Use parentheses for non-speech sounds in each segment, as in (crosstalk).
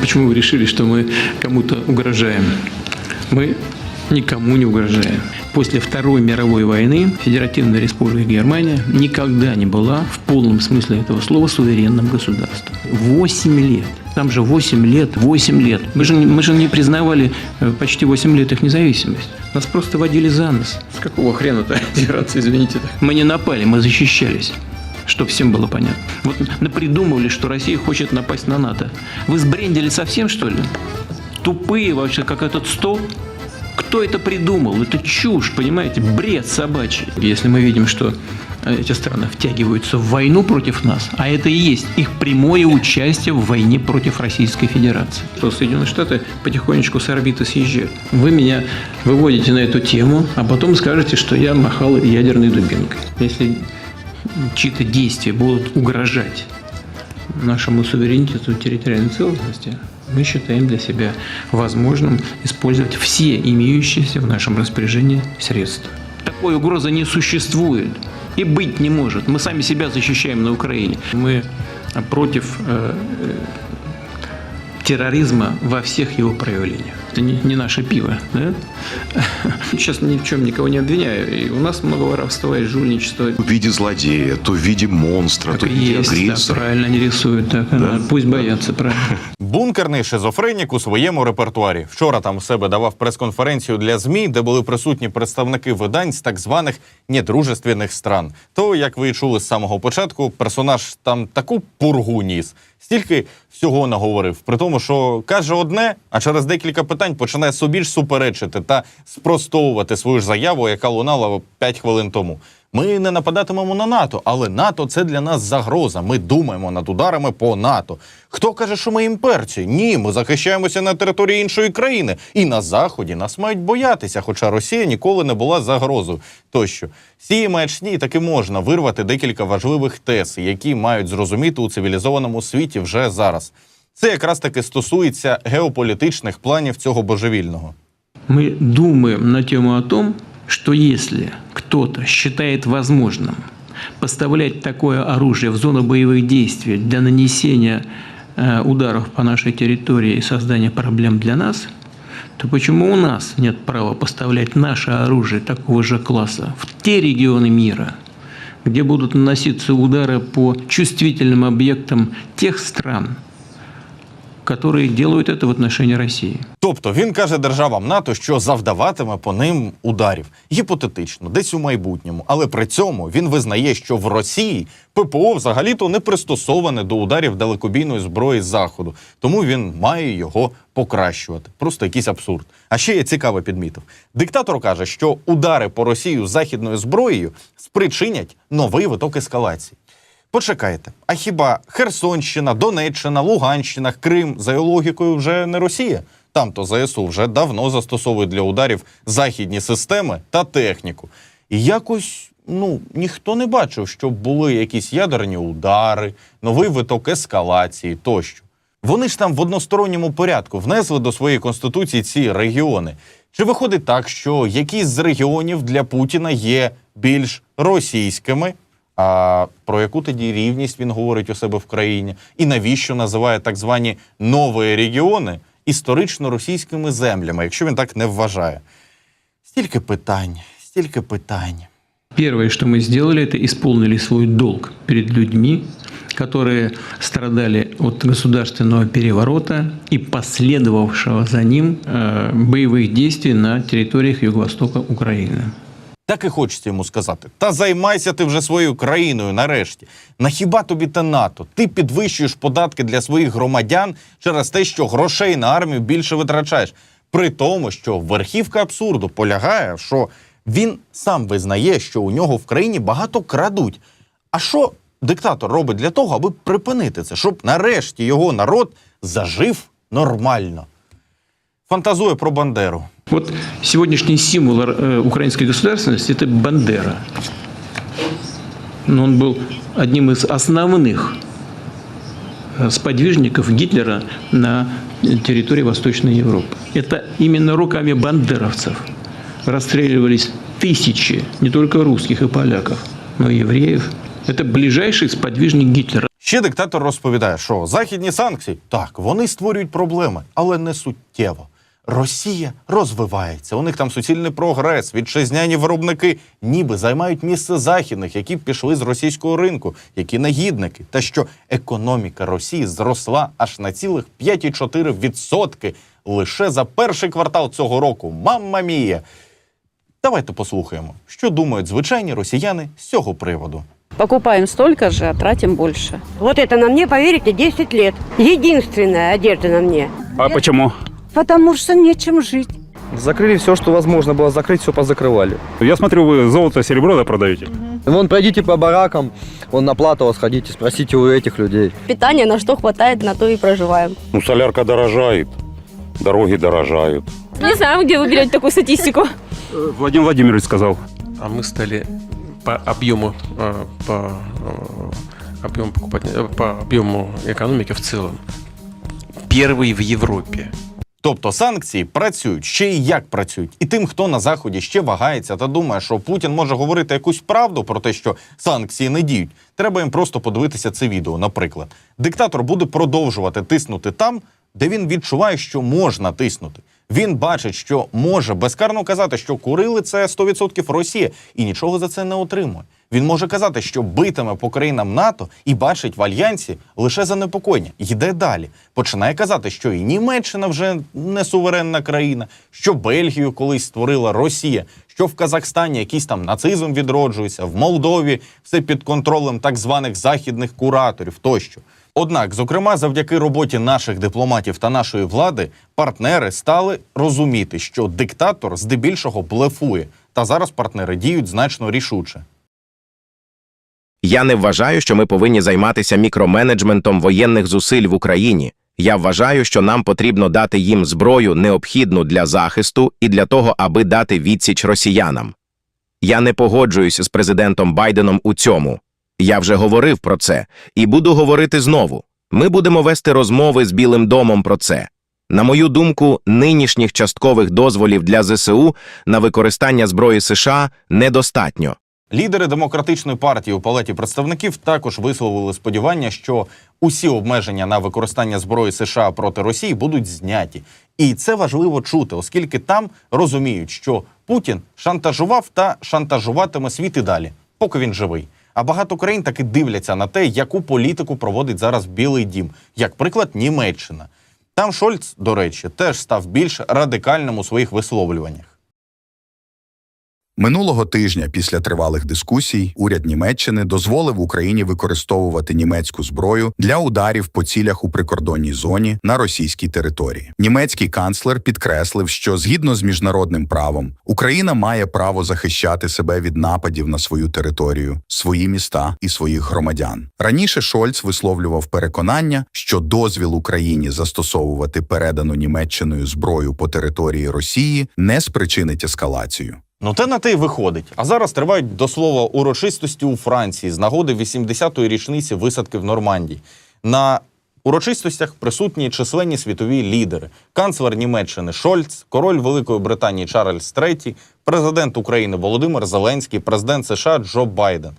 Почему вы решили, что мы кому-то угрожаем? Мы никому не угрожаем. После Второй мировой войны Федеративная Республика Германия никогда не была в полном смысле этого слова суверенным государством. Восемь лет. Там же 8 лет, 8 лет. Мы же, мы же не признавали э, почти 8 лет их независимость. Нас просто водили за нос. С какого хрена-то (laughs) извините? Мы не напали, мы защищались. Чтобы всем было понятно. Вот напридумывали, что Россия хочет напасть на НАТО. Вы сбрендили совсем, что ли? Тупые вообще, как этот стол. Кто это придумал? Это чушь, понимаете? Бред собачий. Если мы видим, что э, эти страны втягиваются в войну против нас, а это и есть их прямое участие в войне против Российской Федерации. То Соединенные Штаты потихонечку с орбиты съезжают. Вы меня выводите на эту тему, а потом скажете, что я махал ядерной дубинкой. Если чьи-то действия будут угрожать нашему суверенитету территориальной целостности, мы считаем для себя возможным использовать все имеющиеся в нашем распоряжении средства. Такой угрозы не существует и быть не может. Мы сами себя защищаем на Украине. Мы против э, э, терроризма во всех его проявлениях. Это не, не наше пиво. Да? (laughs) Сейчас ни в чем никого не обвиняю. И у нас много воровства и жульничества. В виде злодея, то в виде монстра, Так то в виде есть, да, правильно не рисуют. Так, да, Пусть боятся, правильно. (laughs) Бункерний шизофренік у своєму репертуарі. Вчора там у себе давав прес-конференцію для ЗМІ, де були присутні представники видань з так званих недружественних стран. То, як ви і чули з самого початку, персонаж там таку пургу ніс. Стільки всього наговорив, при тому, що каже одне, а через декілька питань починає собі ж суперечити та спростовувати свою ж заяву, яка лунала 5 хвилин тому. Ми не нападатимемо на НАТО, але НАТО це для нас загроза. Ми думаємо над ударами по НАТО. Хто каже, що ми імперці? Ні, ми захищаємося на території іншої країни. І на заході нас мають боятися, хоча Росія ніколи не була загрозою. Тощо цієї маячні таки можна вирвати декілька важливих тез, які мають зрозуміти у цивілізованому світі вже зараз. Це якраз таки стосується геополітичних планів цього божевільного. Мы думаем на тему о том, что если кто-то считает возможным поставлять такое оружие в зону боевых действий для нанесения э, ударов по нашей территории и создания проблем для нас, то почему у нас нет права поставлять наше оружие такого же класса в те регионы мира, где будут наноситься удары по чувствительным объектам тех стран, которые делают это в отношении России? Тобто він каже державам НАТО, що завдаватиме по ним ударів гіпотетично, десь у майбутньому. Але при цьому він визнає, що в Росії ППО взагалі-то не пристосоване до ударів далекобійної зброї з заходу, тому він має його покращувати. Просто якийсь абсурд. А ще я цікаво підмітив. Диктатор каже, що удари по Росію західною зброєю спричинять новий виток ескалації. Почекайте, а хіба Херсонщина, Донеччина, Луганщина, Крим за логікою вже не Росія? Там то ЗСУ вже давно застосовують для ударів західні системи та техніку. І якось ну ніхто не бачив, щоб були якісь ядерні удари, новий виток ескалації тощо. Вони ж там в односторонньому порядку внесли до своєї конституції ці регіони. Чи виходить так, що якісь з регіонів для Путіна є більш російськими? А про яку тоді рівність він говорить у себе в країні? І навіщо називає так звані нові регіони історично російськими землями, якщо він так не вважає? Стільки питань, стільки питань. Первое, что мы сделали, это исполнили свой долг перед людьми, которые страдали от государственного переворота и последовавшего за ним э, боевых действий на территориях юго-востока Украины. Так і хочеться йому сказати: та займайся ти вже своєю країною нарешті. На хіба тобі та НАТО? Ти підвищуєш податки для своїх громадян через те, що грошей на армію більше витрачаєш. При тому, що верхівка абсурду полягає, що він сам визнає, що у нього в країні багато крадуть. А що диктатор робить для того, аби припинити це, щоб нарешті його народ зажив нормально? Фантазує про Бандеру. Вот сегодняшний символ э, украинской государственности – это Бандера. Но он был одним из основных э, сподвижников Гитлера на территории Восточной Европы. Это именно руками бандеровцев расстреливались тысячи не только русских и поляков, но и евреев. Это ближайший сподвижник Гитлера. Ще диктатор розповідає, що західні санкції так, вони створюють проблеми, але не суттєво. Росія розвивається. У них там суцільний прогрес. Вітчизняні виробники ніби займають місце західних, які пішли з російського ринку, які негідники. Та що економіка Росії зросла аж на цілих 5,4% лише за перший квартал цього року. Мамма мія! Давайте послухаємо, що думають звичайні росіяни з цього приводу. Покупаем столько же, а тратим больше. Вот это на мне, поверите, 10 лет. Единственная одежда на мне. А почему? Потому что нечем жить. Закрыли все, что возможно было закрыть, все позакрывали. Я смотрю, вы золото, серебро да, продаете. Вон пройдите по баракам, вон на Платово сходите, спросите у этих людей. Питание на что хватает, на то и проживаем. Ну, солярка дорожает, дороги дорожают. Не знаю, где вы берете такую статистику. Владимир Владимирович сказал. А мы стали по объему, э, по э, объему покупать, э, по объему экономики в целом первый в Европе. Тобто санкції працюють ще й як працюють. І тим, хто на заході ще вагається та думає, що Путін може говорити якусь правду про те, що санкції не діють. Треба їм просто подивитися це відео. Наприклад, диктатор буде продовжувати тиснути там, де він відчуває, що можна тиснути. Він бачить, що може безкарно казати, що курили це 100% Росія, і нічого за це не отримує. Він може казати, що битиме по країнам НАТО і бачить в альянсі лише занепокоєння. Йде далі. Починає казати, що і Німеччина вже не суверенна країна, що Бельгію колись створила Росія, що в Казахстані якийсь там нацизм відроджується, в Молдові все під контролем так званих західних кураторів тощо. Однак, зокрема, завдяки роботі наших дипломатів та нашої влади, партнери стали розуміти, що диктатор здебільшого блефує, та зараз партнери діють значно рішуче. Я не вважаю, що ми повинні займатися мікроменеджментом воєнних зусиль в Україні. Я вважаю, що нам потрібно дати їм зброю, необхідну для захисту і для того, аби дати відсіч росіянам. Я не погоджуюсь з президентом Байденом у цьому. Я вже говорив про це і буду говорити знову. Ми будемо вести розмови з Білим домом про це. На мою думку, нинішніх часткових дозволів для ЗСУ на використання зброї США недостатньо. Лідери демократичної партії у палаті представників також висловили сподівання, що усі обмеження на використання зброї США проти Росії будуть зняті. І це важливо чути, оскільки там розуміють, що Путін шантажував та шантажуватиме світ і далі, поки він живий. А багато країн таки дивляться на те, яку політику проводить зараз Білий Дім, як приклад Німеччина. Там Шольц, до речі, теж став більш радикальним у своїх висловлюваннях. Минулого тижня, після тривалих дискусій, уряд Німеччини дозволив Україні використовувати німецьку зброю для ударів по цілях у прикордонній зоні на російській території. Німецький канцлер підкреслив, що згідно з міжнародним правом Україна має право захищати себе від нападів на свою територію, свої міста і своїх громадян. Раніше Шольц висловлював переконання, що дозвіл Україні застосовувати передану Німеччиною зброю по території Росії не спричинить ескалацію. Ну, те на те й виходить. А зараз тривають до слова урочистості у Франції з нагоди 80-ї річниці висадки в Нормандії. На урочистостях присутні численні світові лідери: канцлер Німеччини Шольц, король Великої Британії Чарльз III, президент України Володимир Зеленський, президент США Джо Байден.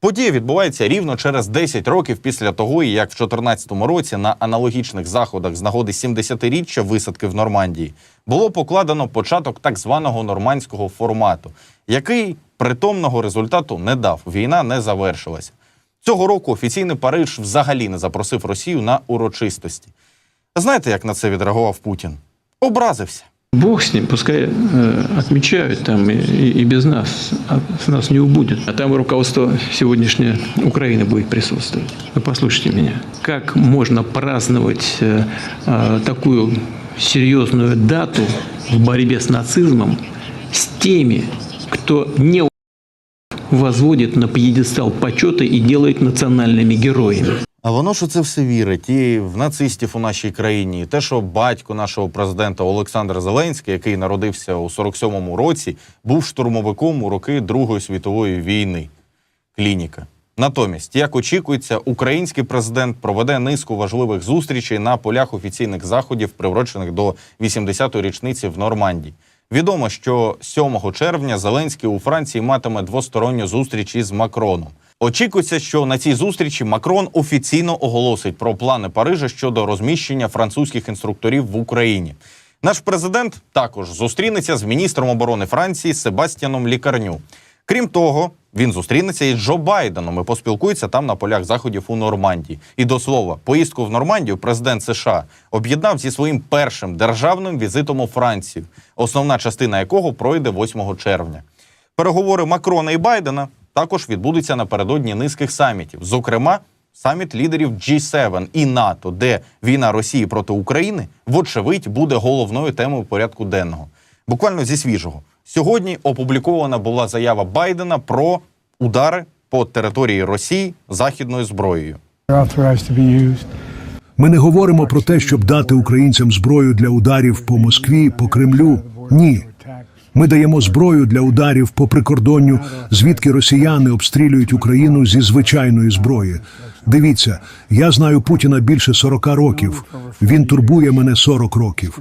Подія відбувається рівно через 10 років після того, як в 2014 році на аналогічних заходах з нагоди 70-річчя висадки в Нормандії було покладено початок так званого нормандського формату, який притомного результату не дав. Війна не завершилася. Цього року офіційний Париж взагалі не запросив Росію на урочистості. Знаєте, як на це відреагував Путін? Образився. Бог с ним, пускай э, отмечают там и, и- и без нас, а с нас не убудет. А там руководство сегодняшней Украины будет присутствовать. Вы послушайте меня. Как можно праздновать э, э, такую серьезную дату в борьбе с нацизмом с теми, кто не возводит на пьедестал почета и делает национальными героями? А воно у це все вірить і в нацистів у нашій країні, і те, що батько нашого президента Олександр Зеленський, який народився у 47-му році, був штурмовиком у роки Другої світової війни. Клініка. Натомість, як очікується, український президент проведе низку важливих зустрічей на полях офіційних заходів, приурочених до 80-ї річниці в Нормандії. Відомо, що 7 червня Зеленський у Франції матиме двосторонню зустріч із Макроном. Очікується, що на цій зустрічі Макрон офіційно оголосить про плани Парижа щодо розміщення французьких інструкторів в Україні. Наш президент також зустрінеться з міністром оборони Франції Себастьяном Лікарню. Крім того, він зустрінеться із Джо Байденом і поспілкується там на полях заходів у Нормандії. І до слова, поїздку в Нормандію президент США об'єднав зі своїм першим державним візитом у Францію, основна частина якого пройде 8 червня. Переговори Макрона і Байдена також відбудуться напередодні низьких самітів, зокрема, саміт лідерів G7 і НАТО, де війна Росії проти України, вочевидь, буде головною темою порядку денного. Буквально зі свіжого. Сьогодні опублікована була заява Байдена про удари по території Росії західною зброєю. Ми не говоримо про те, щоб дати українцям зброю для ударів по Москві, по Кремлю. Ні. Ми даємо зброю для ударів по прикордонню, звідки росіяни обстрілюють Україну зі звичайної зброї. Дивіться, я знаю Путіна більше 40 років. Він турбує мене 40 років.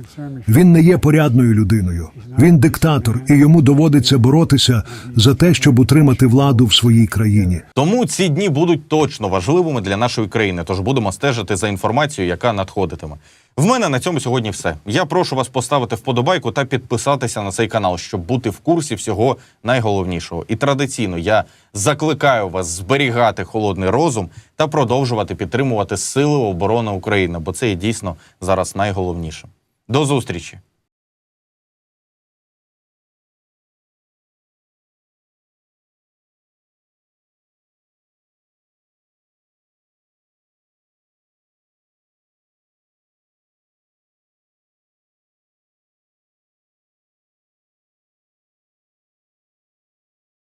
Він не є порядною людиною. Він диктатор, і йому доводиться боротися за те, щоб утримати владу в своїй країні. Тому ці дні будуть точно важливими для нашої країни. Тож будемо стежити за інформацією, яка надходитиме. В мене на цьому сьогодні все. Я прошу вас поставити вподобайку та підписатися на цей канал, щоб бути в курсі всього найголовнішого. І традиційно я закликаю вас зберігати холодний розум та продовжувати підтримувати Сили оборони України, бо це є дійсно зараз найголовніше. До зустрічі!